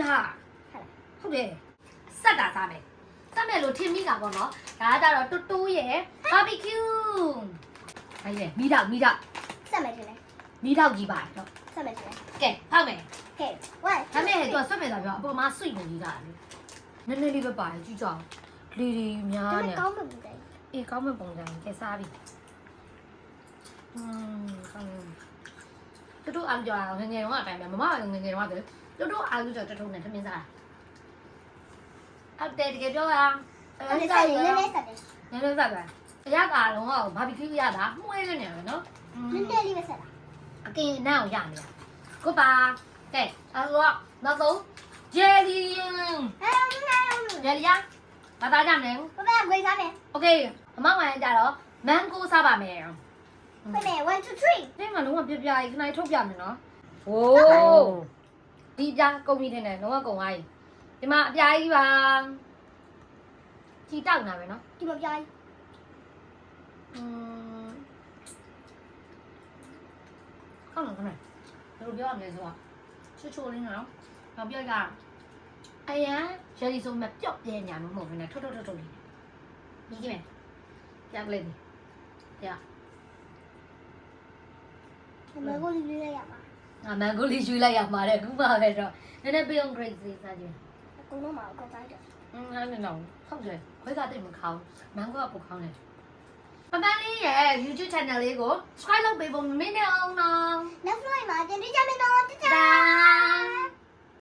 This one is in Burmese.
ရဟုတ်တယ်စက်တာစားမယ်စက်မယ်လို့ထင်မိတာပေါ့နော်ဒါကကြတော့တူတူရဲ့ဘာဘီကျူအဲ့လေမိတော့မိတော့ဆက်မယ်ထင်တယ်မိတော့ကြီးပါတယ်တော့ဆက်မယ်ထင်တယ်ကဲဖောက်မယ်ကဲဝိုင်းဒါမဲ့သူကဆွတ်မယ်သာပြောအပေါ်မှာဆွိနေကြီးတာလေနည်းနည်းလေးပဲပါတယ်ကြည့်ကြအောင်လေတွေများဒါနေနဲ့ကောင်းမှမသိအေးကောင်းမဲ့ပုံစံကဲစားပြီอืมကောင်း တူတူအားကြောင်ငငယ်တော့အတိုင်းပဲမမကငငယ်တော့တယ်တူတူအားကြောတထုံးနဲ့ထမင်းစားအော်တယ်တကယ်ပြောရအောင် ဘူးအဲ့ဒါနည်းနည်းဆက်တယ် နည်းနည်းစားပါအရကာလုံးကဘာဘီကျူရတာမှုဲနေတယ်နော် နည်းနည်းလေးပဲဆက်တာ အကင်အနောက်ရနေတာကိုပါကဲအဲ့တော့နောက်ဆုံးဂျယ်လီ အဲ့တော့နည်းနည်း ဂျယ်လီရဘာသာကြမလဲ ဘယ်ဘယ်စားမယ် โอเคအမောင်ဝင်ကြတော့မန်ဂိုစားပါမယ် ဘယ်နဲ့1 2 3ဒီမှာလုံးဝပြပြကြီးခဏထုတ်ပြမယ်နော်ဟိုးဒီပြကုန်ပြီတင်တယ်လုံးဝကုန်သွားပြီဒီမှာအပြားကြီးပါကြည်တောက်နေတာပဲနော်ဒီမှာပြိုင်อืมကောင်းတယ်ကောင်းတယ်ဘယ်လိုပြောရမလဲဆိုတော့ချွတ်ချိုလေးနော်နောက်ပြောကအရန်ရည်စုံမဲ့ပျော့ပြဲညာမဟုတ်ဘူးနဲ့ထုတ်ထုတ်ထုတ်ထုတ်လေးပြီးကြည့်မယ်ပြောက်လေးဒီရဒီ မှာကိုလေးလေးရပါငါမန်ဂိုလေးရွေးလိုက်ရမှာတဲ့အခုမှပဲတော့နည်းနည်းပြုံး grade လေးစားကြည့်အကုန်လုံးမှာကောက်တိုင်းတယ်อืมအဲ့လိုတော့ဟုတ်တယ်ခွဲကတိတ်မခေါင်းမန်ဂိုကပိုခေါင်းတယ်ပပန်းလေးရဲ့ YouTube channel လေးကို subscribe လုပ်ပေးဖို့မမေ့နဲ့အောင်နော်နော